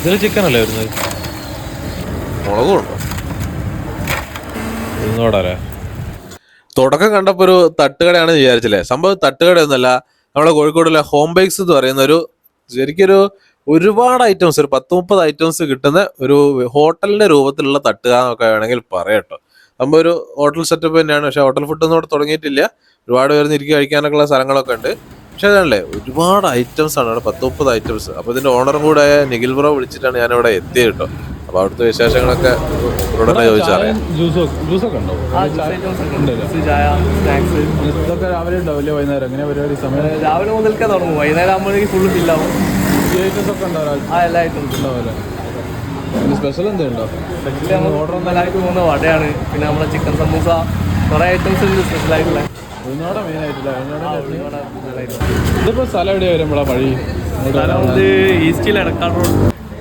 ഇതിൽ ചിക്കൻ അല്ലേ വരുന്നത്? മുളകും ഉണ്ടോ. ഉഴുന്നോടല്ലേ തുടക്കം കണ്ടപ്പോ ഒരു തട്ടുകടയാണെന്ന് വിചാരിച്ചില്ലേ? സംഭവം തട്ടുകടയൊന്നുമല്ല നമ്മുടെ കോഴിക്കോടിലെ ഹോം ബേക്സ് എന്ന് പറയുന്ന ഒരു ശരിക്കൊരു ഒരുപാട് ഐറ്റംസ് ഒരു പത്ത് മുപ്പത് ഐറ്റംസ് കിട്ടുന്ന ഒരു ഹോട്ടലിന്റെ രൂപത്തിലുള്ള തട്ടുക എന്നൊക്കെ വേണമെങ്കിൽ പറയട്ടോ സംഭവം ഒരു ഹോട്ടൽ സെറ്റപ്പ് തന്നെയാണ് പക്ഷെ ഹോട്ടൽ ഫുഡ് ഒന്നും അവിടെ തുടങ്ങിയിട്ടില്ല. ഒരുപാട് പേര് ഇരിക്കുക കഴിക്കാനൊക്കെ ഉള്ള സ്ഥലങ്ങളൊക്കെ ഉണ്ട്. പക്ഷെ അതല്ലേ ഒരുപാട് ഐറ്റംസ് ആണ്. അവിടെ പത്ത് മുപ്പത് ഐറ്റംസ് അപ്പോൾ ഇതിന്റെ ഓണറും കൂടെ നിഖിൽ ബ്രോ വിളിച്ചിട്ടാണ് ഞാൻ ഇവിടെ എത്തിയത് കേട്ടോ. അപ്പോൾ അവിടുത്തെ വിശേഷങ്ങളൊക്കെ ഇവിടെ ചോദിച്ചറിയാം ജ്യൂസ് ജ്യൂസൊക്കെ ഉണ്ടോ? ആ ജ്യൂസ് ഉണ്ട്. ചായ സ്നാക്സ് ഇതൊക്കെ രാവിലെ ഉണ്ടാവില്ലേ വൈകുന്നേരം? എങ്ങനെ പരിപാടി? സമയം? രാവിലെ മുതൽക്കേ തുടങ്ങും. വൈകുന്നേരം ആകുമ്പോഴേക്കും ഫുള്ള് ഫില്ലാവും ഐറ്റംസ് ഒക്കെ ഉണ്ടാവും ആ എല്ലാ ഐറ്റംസും ഉണ്ടാവില്ലേ സ്പെഷ്യൽ എന്തെങ്കിലും ഉണ്ടോ? സ്പെഷ്യലി നമ്മൾ ഓർഡർ വടയാണ്. പിന്നെ നമ്മുടെ ചിക്കൻ സമൂസ. കുറേ ഐറ്റംസ് ഉണ്ട് സ്പെഷ്യൽ ഇതിപ്പോ സ്ഥലം എവിടെയാ വരുമ്പോഴാ വഴി? ഈസ്റ്റിൽ എടക്കാട് റോഡ്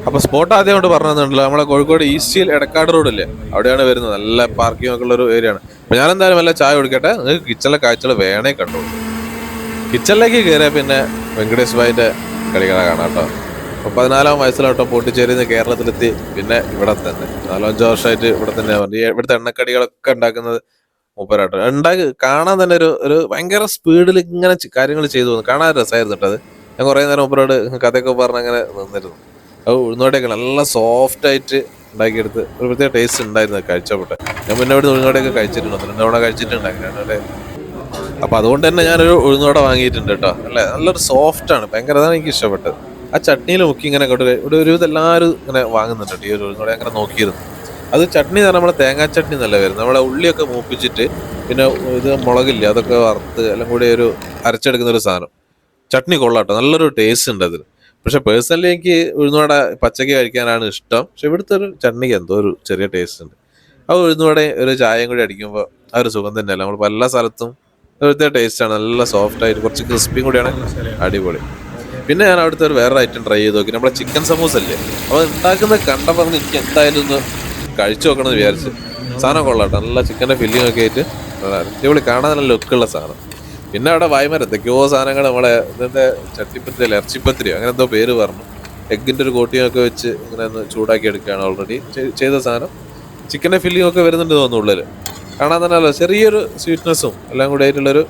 അപ്പൊ സ്പോട്ട് ആദ്യം കൊണ്ട് പറഞ്ഞിട്ടുണ്ടല്ലോ നമ്മളെ കോഴിക്കോട് ഈസ്റ്റിൽ എടക്കാട് റോഡില്ലേ അവിടെയാണ് വരുന്നത്. നല്ല പാർക്കിംഗ് ഒക്കെ ഉള്ള ഒരു ഏരിയ ആണ്. അപ്പൊ ഞാൻ എന്തായാലും നല്ല ചായ കുടിക്കട്ടെ? നിങ്ങൾക്ക് കിച്ചണിലെ കാഴ്ചകൾ വേണേ കണ്ടു കിച്ചണിലേക്ക് കയറിയ പിന്നെ വെങ്കടേഷ് ഭായിന്റെ കളികളെ കാണാം കേട്ടോ. അപ്പൊ പതിനാലാം വയസ്സിലോട്ടോ പോട്ടിച്ചേരി നിന്ന് കേരളത്തിലെത്തി. പിന്നെ ഇവിടെ തന്നെ. നാലഞ്ച് വർഷമായിട്ട് ഇവിടെ തന്നെ ഇവിടുത്തെ എണ്ണക്കടികളൊക്കെ ഉണ്ടാക്കുന്നത് മൂപ്പരാട്ടോ ഉണ്ടാക്കി കാണാൻ തന്നെ ഒരു ഒരു ഭയങ്കര സ്പീഡിൽ ഇങ്ങനെ കാര്യങ്ങൾ ചെയ്തു പോകുന്നു കാണാൻ രസമായിരുന്നു കേട്ടത് ഞാൻ കുറേ നേരം മൂപ്പരോട് കഥയൊക്കെ പറഞ്ഞ് അങ്ങനെ നിന്നിരുന്നു. അത് ഉഴുന്നോടെയൊക്കെ നല്ല സോഫ്റ്റായിട്ട് ഉണ്ടാക്കിയെടുത്ത് ഒരു പ്രത്യേക ടേസ്റ്റ് ഉണ്ടായിരുന്നു കഴിച്ചപ്പോട്ടെ. ഞാൻ മുന്നേ ഇവിടെ ഉഴുന്നോടെയൊക്കെ കഴിച്ചിട്ടുണ്ട്. രണ്ട് തവണ കഴിച്ചിട്ടുണ്ടായിരുന്നു. അപ്പൊ അതുകൊണ്ട് തന്നെ ഞാനൊരു ഉഴുന്നോട വാങ്ങിയിട്ടുണ്ട് കേട്ടോ. അല്ലേ? നല്ലൊരു സോഫ്റ്റ് ആണ്. ഭയങ്കര അതാണ് എനിക്ക് ഇഷ്ടപ്പെട്ടത്. ആ ചട്നിയിൽ മുക്കി ഇങ്ങനെ കേട്ടോ ഇവിടെ ഒരുവിധം എല്ലാവരും ഇങ്ങനെ വാങ്ങുന്നുണ്ട് ഈ ഒരു ഉഴുന്നോടെ അങ്ങനെ നോക്കിയിരുന്നു. അത് ചട്നി പറഞ്ഞാൽ നമ്മളെ തേങ്ങാ ചട്നി നല്ല വരുന്നത് നമ്മളെ ഉള്ളിയൊക്കെ മൂപ്പിച്ചിട്ട് പിന്നെ ഇത് മുളകില്ല അതൊക്കെ വറുത്ത് എല്ലാം കൂടി ഒരു അരച്ചെടുക്കുന്ന ഒരു സാധനം. ചട്നി കൊള്ളാട്ടോ നല്ലൊരു ടേസ്റ്റ് ഉണ്ട് അതിന്. പക്ഷെ പേഴ്സണലി എനിക്ക് ഉഴുന്നുവട പച്ചക്ക് കഴിക്കാനാണ് ഇഷ്ടം. പക്ഷെ ഇവിടുത്തെ ഒരു ചട്നിക്ക് എന്തോ ഒരു ചെറിയ ടേസ്റ്റ് ഉണ്ട്. ആ ഉഴുന്നുവട ഒരു ചായയും കൂടി അടിക്കുമ്പോൾ ആ ഒരു സുഖം തന്നെയല്ല. നമ്മൾ പല സ്ഥലത്തും ഇവിടുത്തെ ടേസ്റ്റ് ആണ്. നല്ല സോഫ്റ്റ് ആയിട്ട് കുറച്ച് ക്രിസ്പിയും കൂടിയാണ് അടിപൊളി. പിന്നെ ഞാൻ അവിടുത്തെ ഒരു വേറെ ഐറ്റം ട്രൈ ചെയ്ത് നോക്കി. നമ്മുടെ ചിക്കൻ സമൂസ അല്ലേ അപ്പോൾ ഉണ്ടാക്കുന്നത് കണ്ടപ്പോൾ എനിക്ക് എന്തായാലും ഒന്ന് കഴിച്ചു നോക്കണം എന്ന് വിചാരിച്ചു. സാധനം കൊള്ളാട്ടെ. നല്ല ചിക്കന്റെ ഫില്ലിംഗ് ഒക്കെ ആയിട്ട് അടിപൊളി കാണാൻ നല്ല ലുക്കുള്ള സാധനം. പിന്നെ അവിടെ വായ്മരം എന്തൊക്കെയോ സാധനങ്ങൾ നമ്മളെ ഇതിന്റെ ചട്ടിപ്പത്തിരി അല്ല ഇറച്ചിപ്പത്തിരി അങ്ങനെ എന്തോ പേര് പറഞ്ഞു. എഗ്ഗിന്റെ ഒരു കോട്ടിയും ഒക്കെ വെച്ച് ഇങ്ങനെ ഒന്ന് ചൂടാക്കി എടുക്കുകയാണ് ഓൾറെഡി ചെയ്ത സാധനം. ചിക്കന്റെ ഫില്ലിംഗ് ഒക്കെ വരുന്നുണ്ട് തോന്നുന്നു ഉള്ളിൽ കാണാൻ തന്നെ അല്ല ചെറിയൊരു സ്വീറ്റ്നെസ്സും എല്ലാം കൂടി ആയിട്ടുള്ളൊരു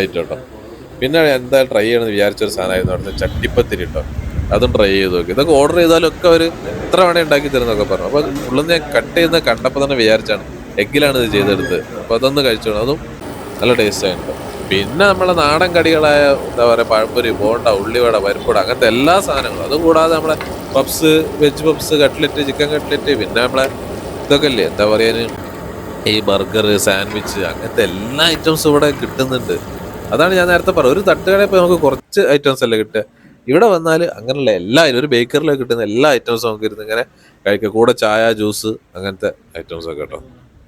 ഐറ്റം കേട്ടോ പിന്നെ എന്തായാലും ട്രൈ ചെയ്യണമെന്ന് വിചാരിച്ചൊരു സാധനമായിരുന്നു അവിടുത്തെ ചട്ടിപ്പത്തിരി കേട്ടോ അതും ട്രൈ ചെയ്ത് നോക്കി. ഇതൊക്കെ ഓർഡർ ചെയ്താലും ഒക്കെ അവർ എത്ര വേണേ ഉണ്ടാക്കി തരുന്നൊക്കെ പറഞ്ഞു. അപ്പോൾ ഉള്ളിൽ ഞാൻ കട്ട് ചെയ്യുന്ന കണ്ടപ്പോൾ തന്നെ വിചാരിച്ചാണ്. എഗ്ഗിലാണ് ഇത് ചെയ്തെടുത്ത് അപ്പോൾ അതൊന്ന് കഴിച്ചോളൂ അതും നല്ല ടേസ്റ്റ് ആയിട്ടുണ്ട്. പിന്നെ നമ്മളെ നാടൻ കടികളായ എന്താ പറയുക പഴപ്പൊരി ബോണ്ട ഉള്ളിവട പരിപ്പുട അങ്ങനത്തെ എല്ലാ സാധനങ്ങളും. അതും കൂടാതെ നമ്മളെ puffs veg puffs cutlet chicken cutlet പിന്നെ നമ്മളെ ഇതൊക്കെ ഇല്ലേ? എന്താ പറയാന് ഈ ബർഗർ സാൻഡ്വിച്ച് അങ്ങനത്തെ എല്ലാ ഐറ്റംസും ഇവിടെ കിട്ടുന്നുണ്ട്. അതാണ് ഞാൻ നേരത്തെ പറഞ്ഞത്. ഒരു തട്ടുകടയിൽ പോയി നമുക്ക് കുറച്ച് ഐറ്റംസ് അല്ലേ കിട്ടുക? ഇവിടെ വന്നാൽ അങ്ങനെയുള്ള എല്ലാ ഒരു ബേക്കറിലൊക്കെ കിട്ടുന്ന എല്ലാ ഐറ്റംസും നമുക്ക് ഇരുന്ന് ഇങ്ങനെ കഴിക്കുക കൂടെ ചായ ജ്യൂസ് അങ്ങനത്തെ ഐറ്റംസ് ഒക്കെ കേട്ടോ.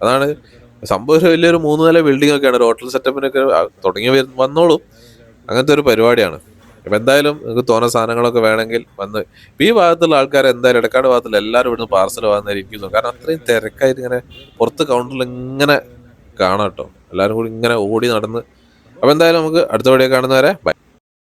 അതാണ് സംഭവം ഒരു വലിയൊരു മൂന്ന് നില ബിൽഡിംഗ് ഒക്കെയാണ്. ഒരു ഹോട്ടൽ സെറ്റപ്പിനൊക്കെ തുടങ്ങി വന്നോളും. അങ്ങനത്തെ ഒരു പരിപാടിയാണ്. അപ്പം എന്തായാലും നിങ്ങൾക്ക് തോന്നുന്ന സാധനങ്ങളൊക്കെ വേണമെങ്കിൽ വന്ന് ഇപ്പം ഈ ഭാഗത്തുള്ള ആൾക്കാർ എന്തായാലും ഇടക്കാട് ഭാഗത്തുള്ള എല്ലാവരും ഇവിടുന്ന് പാർസൽ വാങ്ങുന്നതായിരിക്കും കാരണം അത്രയും തിരക്കായിട്ട് ഇങ്ങനെ പുറത്ത് കൗണ്ടറിൽ ഇങ്ങനെ കാണാം കേട്ടോ. എല്ലാവരും കൂടി ഇങ്ങനെ ഓടി നടന്ന്. അപ്പം എന്തായാലും നമുക്ക് അടുത്ത വീഡിയോ കാണുന്നവരെ ബൈ